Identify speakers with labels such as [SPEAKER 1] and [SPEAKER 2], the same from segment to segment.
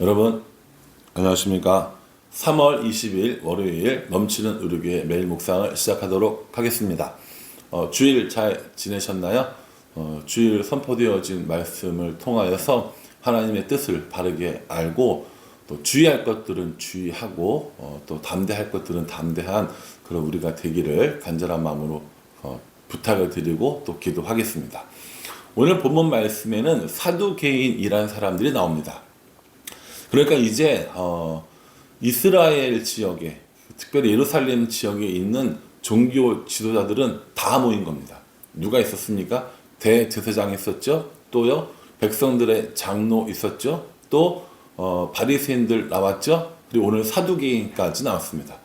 [SPEAKER 1] 여러분 안녕하십니까 3월 20일 월요일 넘치는 의료교의 매일 묵상을 시작하도록 하겠습니다 어, 주일 잘 지내셨나요? 어, 주일 선포되어진 말씀을 통하여서 하나님의 뜻을 바르게 알고 또 주의할 것들은 주의하고 어, 또 담대할 것들은 담대한 그런 우리가 되기를 간절한 마음으로 어, 부탁을 드리고 또 기도하겠습니다. 오늘 본문 말씀에는 사두개인이라는 사람들이 나옵니다. 그러니까 이제 어, 이스라엘 지역에 특별히 예루살렘 지역에 있는 종교 지도자들은 다 모인 겁니다. 누가 있었습니까? 대제사장 있었죠. 또요 백성들의 장로 있었죠. 또 어, 바리새인들 나왔죠. 그리고 오늘 사두개인까지 나왔습니다.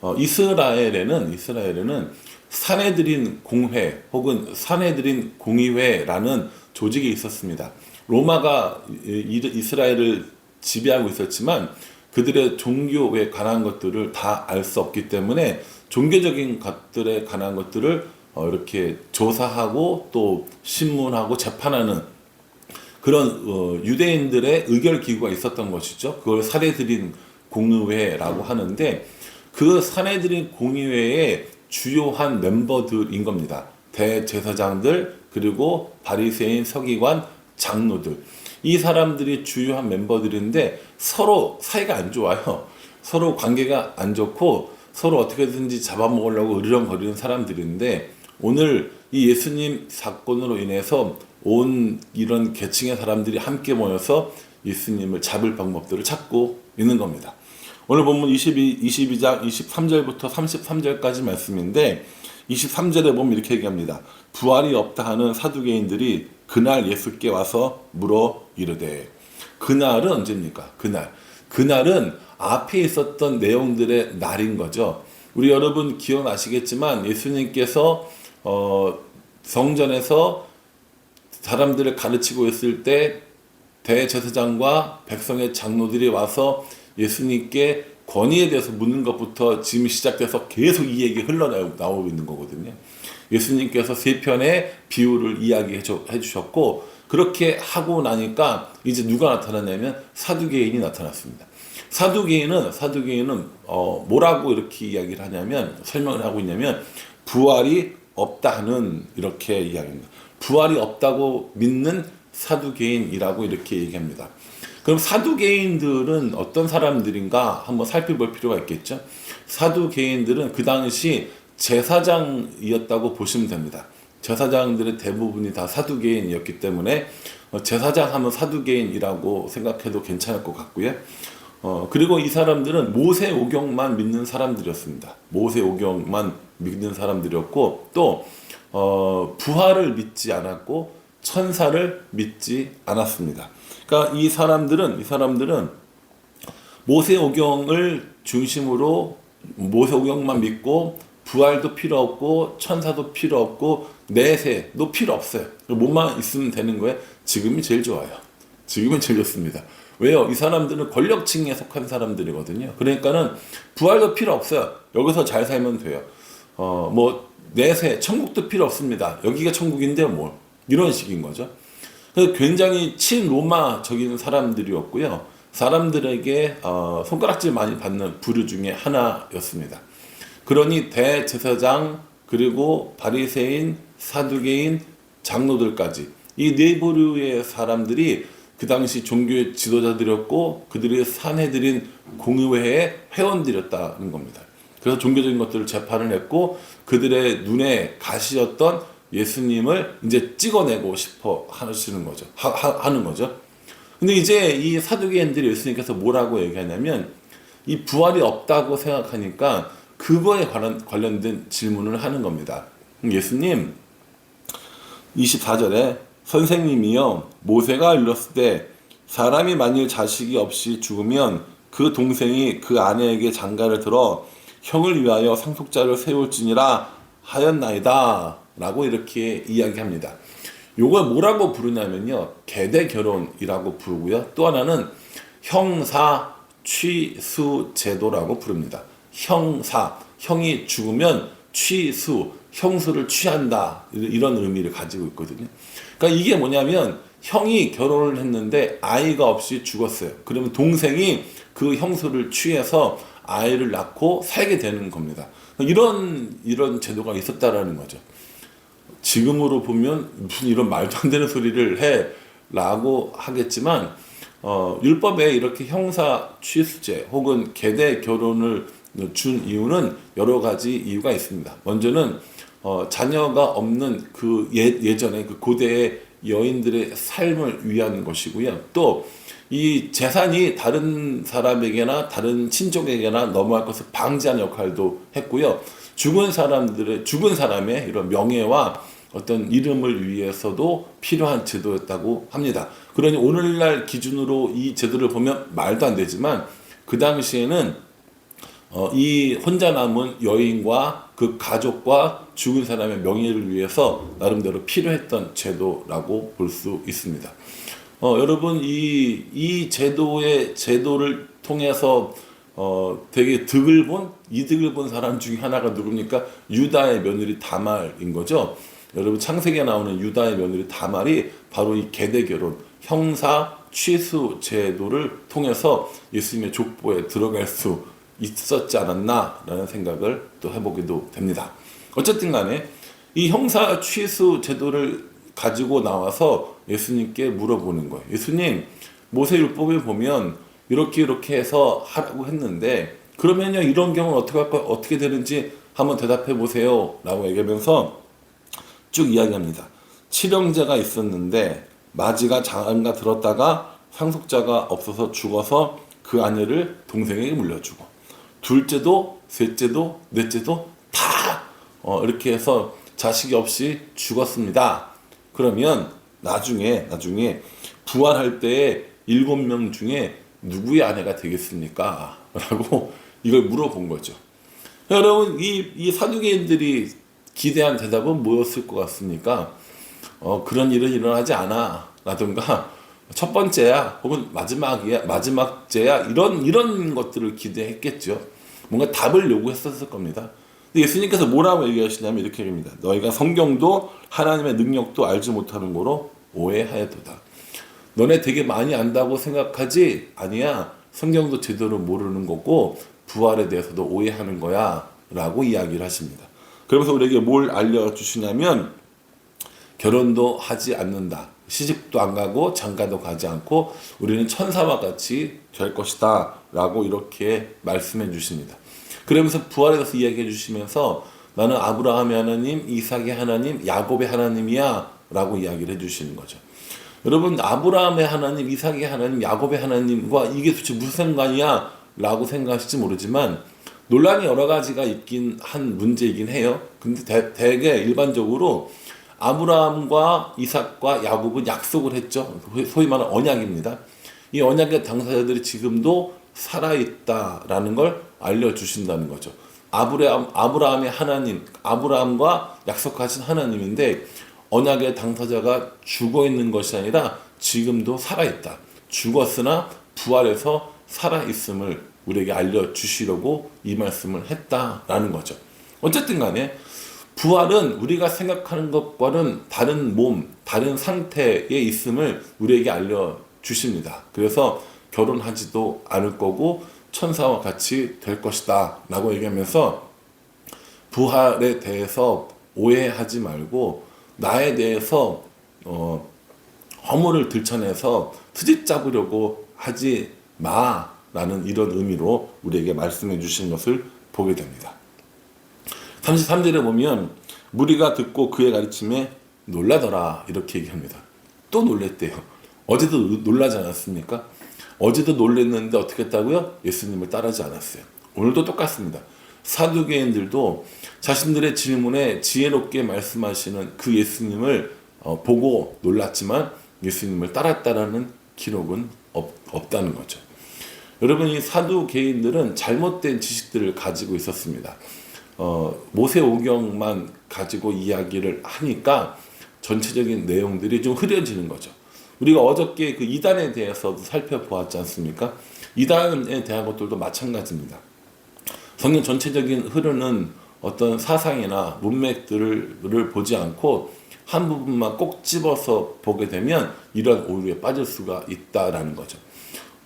[SPEAKER 1] 어, 이스라엘에는 이스라엘에는 사내들인 공회 혹은 사내들인 공의회라는 조직이 있었습니다. 로마가 이스라엘을 지배하고 있었지만 그들의 종교에 관한 것들을 다 알 수 없기 때문에 종교적인 것들에 관한 것들을 어, 이렇게 조사하고 또 신문하고 재판하는 그런 어, 유대인들의 의결 기구가 있었던 것이죠. 그걸 사례드린 공의회라고 하는데 그 사례드린 공의회의 주요한 멤버들인 겁니다. 대제사장들 그리고 바리새인 서기관 장로들 이 사람들이 주요한 멤버들인데 서로 사이가 안 좋아요. 서로 관계가 안 좋고 서로 어떻게든지 잡아먹으려고 으르렁거리는 사람들인데 오늘 이 예수님 사건으로 인해서 온 이런 계층의 사람들이 함께 모여서 예수님을 잡을 방법들을 찾고 있는 겁니다. 오늘 본문 22, 22장 23절부터 33절까지 말씀인데 23절에 보면 이렇게 얘기합니다. 부활이 없다 하는 사두개인들이 그날 예수께 와서 물어 이르되 그날은 언제입니까? 그날. 그날은 앞에 있었던 내용들의 날인 거죠. 우리 여러분 기억나시겠지만 예수님께서 어, 성전에서 사람들을 가르치고 있을 때 대제사장과 백성의 장로들이 와서 예수님께 권위에 대해서 묻는 것부터 지금 시작돼서 계속 이 얘기 흘러나오고 있는 거거든요. 예수님께서 세 편의 비유를 이야기해 주- 해주셨고 그렇게 하고 나니까 이제 누가 나타났냐면 사두개인이 나타났습니다. 사두개인은 사두개인은 어, 뭐라고 이렇게 이야기를 하냐면 설명을 하고 있냐면 부활이 없다는 이렇게 이야기합니다. 부활이 없다고 믿는 사두개인이라고 이렇게 얘기합니다. 그럼 사두개인들은 어떤 사람들인가 한번 살펴볼 필요가 있겠죠. 사두개인들은 그 당시 제사장이었다고 보시면 됩니다. 제사장들의 대부분이 다 사두개인이었기 때문에 어, 제사장 하면 사두개인이라고 생각해도 괜찮을 것 같고요. 어, 그리고 이 사람들은 모세 오경만 믿는 사람들이었습니다. 모세 오경만 믿는 사람들이었고 또 어, 부활을 믿지 않았고 천사를 믿지 않았습니다. 그러니까 이 사람들은 이 사람들은 모세 오경을 중심으로 모세 오경만 믿고 부활도 필요 없고 천사도 필요 없고 내세도 필요 없어요. 뭐만 있으면 되는 거예요. 지금이 제일 좋아요. 지금은 제일 좋습니다. 왜요? 이 사람들은 권력층에 속한 사람들이거든요. 그러니까는 부활도 필요 없어요. 여기서 잘 살면 돼요. 어, 뭐 내세 천국도 필요 없습니다. 여기가 천국인데 뭘 이런 식인 거죠. 굉장히 친로마 적인 사람들이었고요. 사람들에게 어, 손가락질 많이 받는 부류 중에 하나였습니다. 그러니 대제사장 그리고 바리새인, 사두개인, 장로들까지 이 네 부류의 사람들이 그 당시 종교의 지도자들이었고 그들이 사내들인 공의회의 회원들이었다는 겁니다. 그래서 종교적인 것들을 재판을 했고 그들의 눈에 가시였던 예수님을 이제 찍어내고 싶어 하시는 거죠. 하, 하, 는 거죠. 근데 이제 이 사두개인들이 예수님께서 뭐라고 얘기하냐면 이 부활이 없다고 생각하니까 그거에 관련, 관련된 질문을 하는 겁니다. 예수님 24절에 선생님이요 모세가 일렀을 때 사람이 만일 자식이 없이 죽으면 그 동생이 그 아내에게 장가를 들어 형을 위하여 상속자를 세울지니라 하였나이다 라고 이렇게 이야기합니다. 요걸 뭐라고 부르냐면요 계대 결혼이라고 부르고요 또 하나는 형사 취수 제도라고 부릅니다. 형사 형이 죽으면 취수 형수를 취한다 이런 의미를 가지고 있거든요. 그러니까 이게 뭐냐면 형이 결혼을 했는데 아이가 없이 죽었어요. 그러면 동생이 그 형수를 취해서 아이를 낳고 살게 되는 겁니다. 이런 이런 제도가 있었다라는 거죠. 지금으로 보면 무슨 이런 말도 안 되는 소리를 해 라고 하겠지만 어, 율법에 이렇게 형사 취수제 혹은 계대 결혼을 준 이유는 여러 가지 이유가 있습니다. 먼저는 어, 자녀가 없는 그 예, 예전에 그 고대의 여인들의 삶을 위한 것이고요. 또 이 재산이 다른 사람에게나 다른 친족에게나 넘어갈 것을 방지하는 역할도 했고요. 죽은 사람들의 죽은 사람의 이런 명예와 어떤 이름을 위해서도 필요한 제도였다고 합니다. 그러니 오늘날 기준으로 이 제도를 보면 말도 안 되지만 그 당시에는 어, 이 혼자 남은 여인과 그 가족과 죽은 사람의 명예를 위해서 나름대로 필요했던 제도라고 볼 수 있습니다. 어, 여러분 이, 이 제도의 제도를 통해서 어, 되게 득을 본 이득을 본 사람 중에 하나가 누굽니까? 유다의 며느리 다말인 거죠. 여러분 창세기에 나오는 유다의 며느리 다말이 바로 이 계대 결혼 형사 취수 제도를 통해서 예수님의 족보에 들어갈 수 있었지 않았나라는 생각을 또 해보기도 됩니다. 어쨌든 간에 이 형사 취수 제도를 가지고 나와서 예수님께 물어보는 거예요. 예수님, 모세율법에 보면 이렇게 이렇게 해서 하라고 했는데 그러면요 이런 경우는 어떻게 할까 어떻게 되는지 한번 대답해 보세요 라고 얘기하면서 쭉 이야기합니다. 칠형제가 있었는데 마지가 장가 들었다가 상속자가 없어서 죽어서 그 아내를 동생에게 물려주고 둘째도 셋째도 넷째도 다 어, 이렇게 해서 자식이 없이 죽었습니다. 그러면 나중에 나중에 부활할 때 일곱 명 중에 누구의 아내가 되겠습니까? 라고 이걸 물어본 거죠. 여러분 이, 이 사두개인들이 기대한 대답은 뭐였을 것 같습니까? 어, 그런 일은 일어나지 않아. 라든가 첫 번째야 혹은 마지막이야 마지막째야 이런 이런 것들을 기대했겠죠. 뭔가 답을 요구했었을 겁니다. 예수님께서 뭐라고 얘기하시냐면 이렇게 얘기합니다. 너희가 성경도 하나님의 능력도 알지 못하는 거로 오해하였도다. 너네 되게 많이 안다고 생각하지 아니야. 성경도 제대로 모르는 거고 부활에 대해서도 오해하는 거야 라고 이야기를 하십니다. 그러면서 우리에게 뭘 알려주시냐면 결혼도 하지 않는다. 시집도 안 가고 장가도 가지 않고 우리는 천사와 같이 될 것이다. 라고 이렇게 말씀해 주십니다. 그러면서 부활에 대해서 이야기해 주시면서 나는 아브라함의 하나님, 이삭의 하나님, 야곱의 하나님이야. 라고 이야기를 해 주시는 거죠. 여러분, 아브라함의 하나님, 이삭의 하나님, 야곱의 하나님과 이게 도대체 무슨 상관이야? 라고 생각하실지 모르지만 논란이 여러 가지가 있긴 한 문제이긴 해요. 근데 대, 대개 일반적으로 아브라함과 이삭과 야곱은 약속을 했죠. 소위 말하는 언약입니다. 이 언약의 당사자들이 지금도 살아있다라는 걸 알려주신다는 거죠. 아브라함, 아브라함의 하나님, 아브라함과 약속하신 하나님인데 언약의 당사자가 죽어 있는 것이 아니라 지금도 살아있다. 죽었으나 부활해서 살아있음을 우리에게 알려주시려고 이 말씀을 했다라는 거죠. 어쨌든 간에 부활은 우리가 생각하는 것과는 다른 몸, 다른 상태에 있음을 우리에게 알려주십니다. 그래서 결혼하지도 않을 거고 천사와 같이 될 것이다 라고 얘기하면서 부활에 대해서 오해하지 말고 나에 대해서 어, 허물을 들춰내서 트집 잡으려고 하지 마 라는 이런 의미로 우리에게 말씀해 주신 것을 보게 됩니다. 33절에 보면 무리가 듣고 그의 가르침에 놀라더라 이렇게 얘기합니다. 또 놀랬대요. 어제도 놀라지 않았습니까? 어제도 놀랬는데 어떻게 했다고요? 예수님을 따르지 않았어요. 오늘도 똑같습니다. 사두개인들도 자신들의 질문에 지혜롭게 말씀하시는 그 예수님을 어, 보고 놀랐지만 예수님을 따랐다라는 기록은 없, 없다는 거죠. 여러분 이 사두 개인들은 잘못된 지식들을 가지고 있었습니다. 어, 모세오경만 가지고 이야기를 하니까 전체적인 내용들이 좀 흐려지는 거죠. 우리가 어저께 그 이단에 대해서도 살펴보았지 않습니까? 이단에 대한 것들도 마찬가지입니다. 성경 전체적인 흐르는 어떤 사상이나 문맥들을 보지 않고 한 부분만 꼭 집어서 보게 되면 이런 오류에 빠질 수가 있다라는 거죠.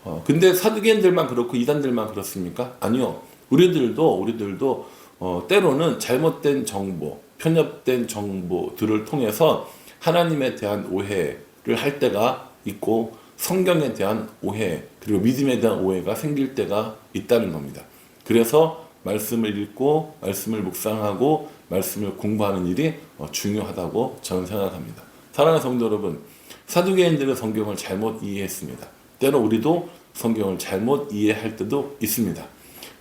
[SPEAKER 1] 어, 근데 사두개인들만 그렇고 이단들만 그렇습니까? 아니요. 우리들도 우리들도 어, 때로는 잘못된 정보, 편협된 정보들을 통해서 하나님에 대한 오해를 할 때가 있고 성경에 대한 오해 그리고 믿음에 대한 오해가 생길 때가 있다는 겁니다. 그래서 말씀을 읽고 말씀을 묵상하고 말씀을 공부하는 일이 어, 중요하다고 저는 생각합니다. 사랑하는 성도 여러분, 사두개인들은 성경을 잘못 이해했습니다. 때로 우리도 성경을 잘못 이해할 때도 있습니다.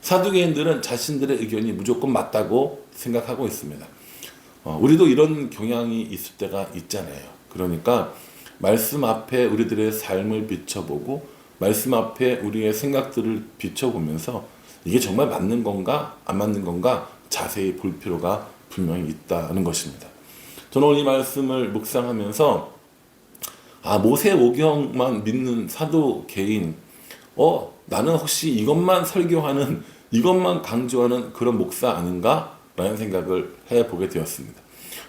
[SPEAKER 1] 사두개인들은 자신들의 의견이 무조건 맞다고 생각하고 있습니다. 어, 우리도 이런 경향이 있을 때가 있잖아요. 그러니까 말씀 앞에 우리들의 삶을 비춰보고 말씀 앞에 우리의 생각들을 비춰보면서 이게 정말 맞는 건가 안 맞는 건가 자세히 볼 필요가 분명히 있다는 것입니다. 저는 이 말씀을 묵상하면서 아 모세 오경만 믿는 사도 개인 어 나는 혹시 이것만 설교하는 이것만 강조하는 그런 목사 아닌가 라는 생각을 해보게 되었습니다.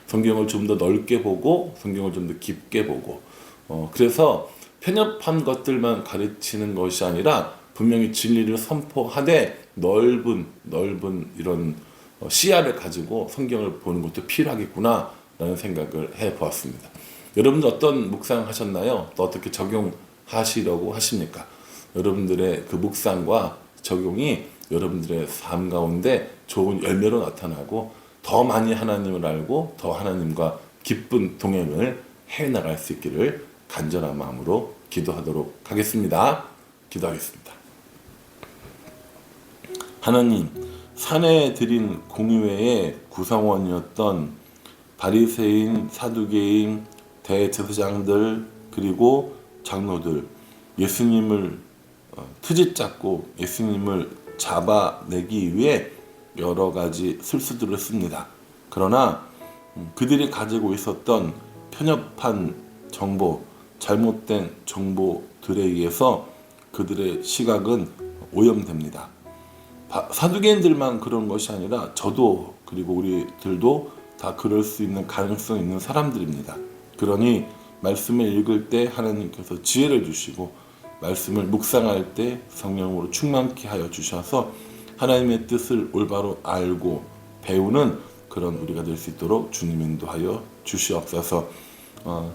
[SPEAKER 1] 성경을 좀 더 넓게 보고 성경을 좀 더 깊게 보고 어 그래서 편협한 것들만 가르치는 것이 아니라 분명히 진리를 선포하되 넓은 넓은 이런 어, 시야를 가지고 성경을 보는 것도 필요하겠구나 라는 생각을 해 보았습니다. 여러분들 어떤 묵상 하셨나요? 또 어떻게 적용하시려고 하십니까? 여러분들의 그 묵상과 적용이 여러분들의 삶 가운데 좋은 열매로 나타나고 더 많이 하나님을 알고 더 하나님과 기쁜 동행을 해 나갈 수 있기를 간절한 마음으로 기도하도록 하겠습니다. 기도하겠습니다. 하나님, 산에 드린 공의회의 구성원이었던 바리새인, 사두개인, 대제사장들 그리고 장로들 예수님을 어, 트집 잡고 예수님을 잡아내기 위해 여러 가지 술수들을 씁니다. 그러나 음, 그들이 가지고 있었던 편협한 정보, 잘못된 정보들에 의해서 그들의 시각은 오염됩니다. 바- 사두개인들만 그런 것이 아니라 저도 그리고 우리들도 다 그럴 수 있는 가능성 있는 사람들입니다. 그러니 말씀을 읽을 때 하나님께서 지혜를 주시고 말씀을 묵상할 때 성령으로 충만케 하여 주셔서 하나님의 뜻을 올바로 알고 배우는 그런 우리가 될 수 있도록 주님 인도하여 주시옵소서. 어,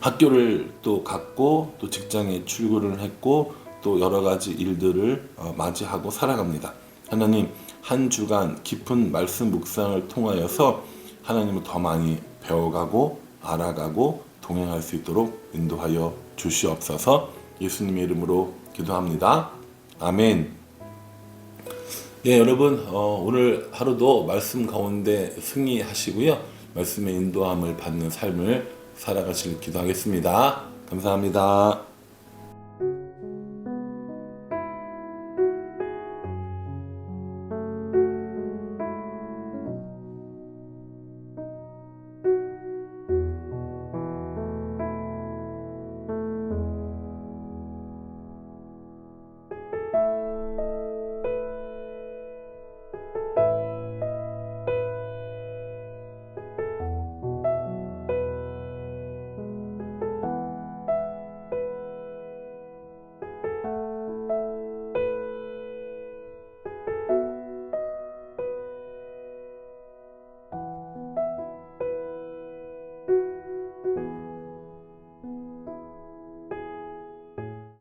[SPEAKER 1] 학교를 또 갔고 또 직장에 출근을 했고 또 여러 가지 일들을 어, 맞이하고 살아갑니다. 하나님 한 주간 깊은 말씀 묵상을 통하여서 하나님을 더 많이 배워가고 알아가고 동행할 수 있도록 인도하여 주시옵소서. 예수님의 이름으로 기도합니다. 아멘. 예, 여러분 어, 오늘 하루도 말씀 가운데 승리하시고요. 말씀의 인도함을 받는 삶을 살아가시길 기도하겠습니다. 감사합니다.